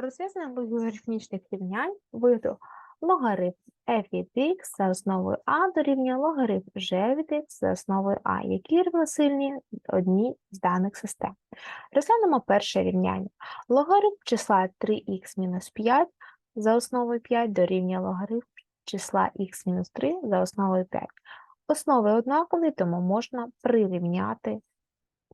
Розв'язання логарифмічних рівнянь виду логарифм f від x за основою а дорівнює логарифм g від x за основою а, які рівносильні одній з даних систем. Розглянемо перше рівняння. Логарифм числа 3х мінус 5 за основою 5 дорівнює логарифм числа х мінус 3 за основою 5. Основи однакові, тому можна прирівняти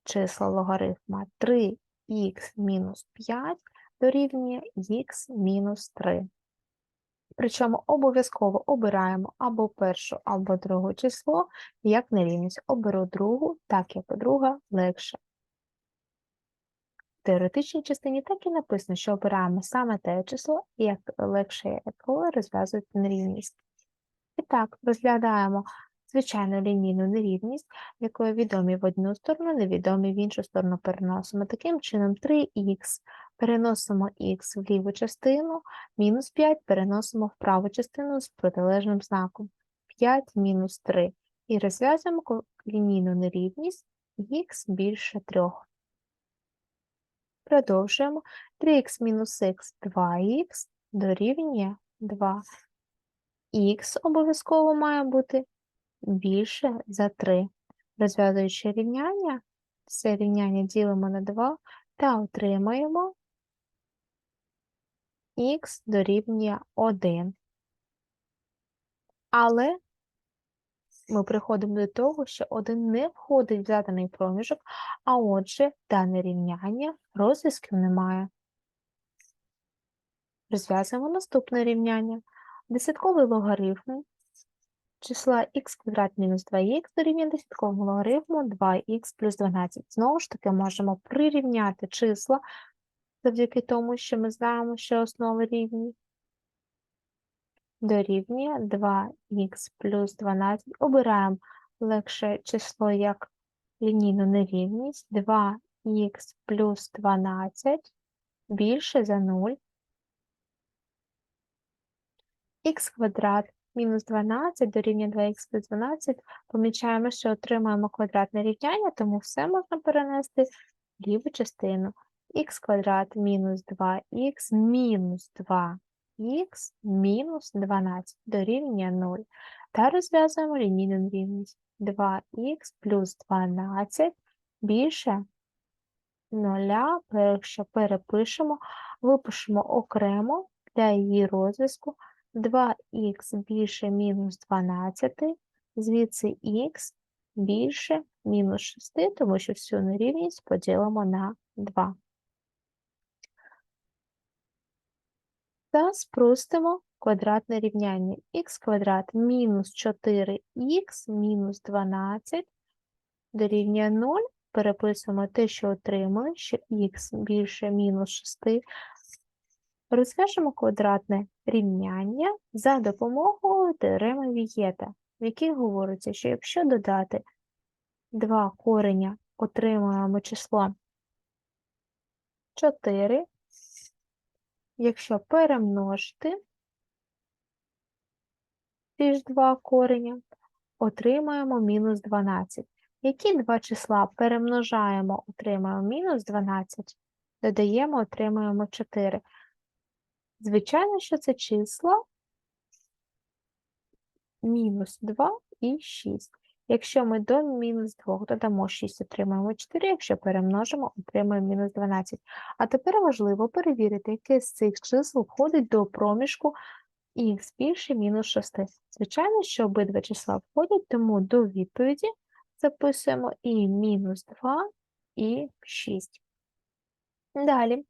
числа логарифма 3х мінус 5 дорівнює х мінус 3. Причому обов'язково обираємо або першу, або другу число, як нерівність. Оберу другу, так як друга легше. В теоретичній частині так і написано, що обираємо саме те число, як легше якого розв'язують нерівність. І так, розглядаємо звичайну лінійну нерівність, якою відомі в одну сторону, невідомі в іншу сторону переносимо. Таким чином, 3х переносимо х в ліву частину, мінус 5 переносимо в праву частину з протилежним знаком 5 мінус 3. І розв'язуємо лінійну нерівність х більше 3. Продовжуємо. 3х мінус х 2х дорівнює 2. Х обов'язково має бути більше за 3. Розв'язуючи рівняння, це рівняння ділимо на 2 та отримаємо х дорівнює 1. Але ми приходимо до того, що 1 не входить в заданий проміжок, а отже, дане рівняння розв'язків немає. Розв'язуємо наступне рівняння. Десятковий логарифм числа х квадрат мінус 2х дорівнює десятковому логарифму 2х плюс 12. Знову ж таки, можемо прирівняти числа завдяки тому, що ми знаємо, що основи рівні. Дорівнює 2х плюс 12. Обираємо легше число як лінійну нерівність. 2х плюс 12 більше за 0. х квадрат мінус 12 дорівнює 2х плюс 12. Помічаємо, що отримаємо квадратне рівняння, тому все можна перенести в ліву частину. Х квадрат мінус 2х мінус 2х мінус 12 дорівнює 0. Та розв'язуємо лінійну нерівність. 2х плюс 12 більше 0, якщо перепишемо, випишемо окремо для її розв'язку 2х більше мінус 12, звідси х більше мінус 6, тому що всю нерівність поділимо на 2. Та спростимо квадратне рівняння. х квадрат мінус 4х мінус 12 дорівнює 0. Переписуємо те, що отримали, що х більше мінус 6. Розв'яжемо квадратне рівняння за допомогою теореми Вієта, в якій говориться, що якщо додати два кореня, отримуємо число 4, якщо перемножити ці ж два кореня, отримаємо мінус 12. Які два числа перемножаємо, отримаємо мінус 12, додаємо, отримаємо 4. Звичайно, що це числа мінус 2 і 6. Якщо ми до мінус 2 додамо 6, отримаємо 4, якщо перемножимо, отримаємо мінус 12. А тепер важливо перевірити, яке з цих чисел входить до проміжку х більше мінус 6. Звичайно, що обидва числа входять, тому до відповіді записуємо і мінус 2, і 6. Далі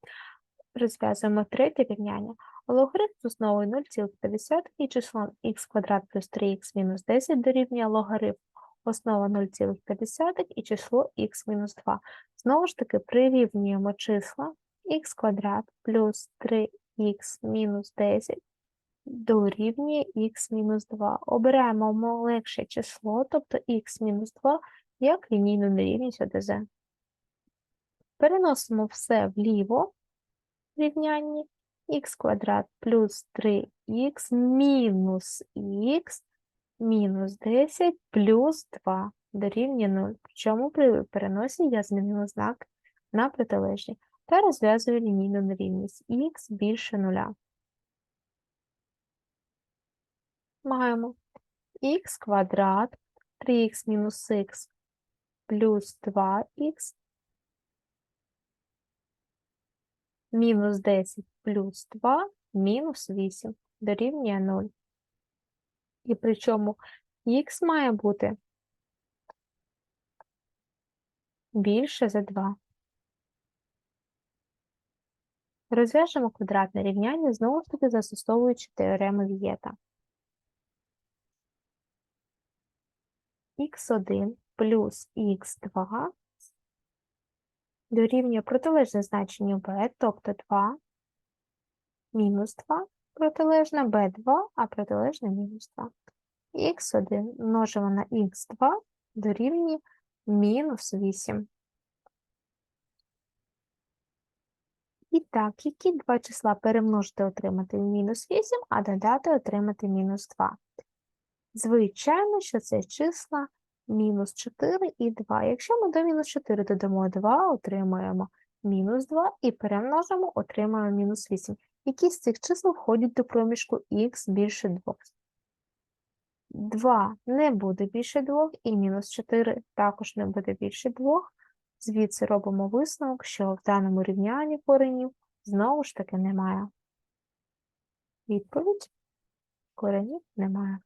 розв'язуємо третє рівняння. Логарифм з основою 0,5 і числом х квадрат плюс 3х мінус 10 дорівнює логарифм основа 0,5 і число х мінус 2. Знову ж таки, прирівнюємо числа х квадрат плюс 3х мінус 10 дорівнює х мінус 2. Обираємо легше число, тобто х мінус 2, як лінійну нерівність ОДЗ. Переносимо все вліво в рівнянні х квадрат плюс 3х мінус х мінус 10 плюс 2 дорівнює 0. Причому при переносі я змінила знак на протилежний. та розв'язую лінійну нерівність х більше нуля. Маємо х квадрат 3х мінус х плюс 2х мінус 10 плюс 2 мінус 8 дорівнює 0. І причому х має бути більше за 2. Розв'яжемо квадратне рівняння, знову ж таки застосовуючи теорему Вієта. х1 плюс х2 дорівнює протилежне значенню b, тобто 2, мінус 2, протилежне b2, а протилежне мінус 2. х1 множимо на х2 дорівнює мінус 8. І так, які два числа перемножити отримати мінус 8, а додати отримати мінус 2? Звичайно, що це числа мінус 4 і 2. Якщо ми до мінус 4 додамо 2, отримаємо мінус 2 і перемножимо, отримаємо мінус 8. Які з цих чисел входять до проміжку х більше 2? 2 не буде більше 2 і мінус 4 також не буде більше 2. Звідси робимо висновок, що в даному рівнянні коренів знову ж таки немає. Відповідь – коренів немає.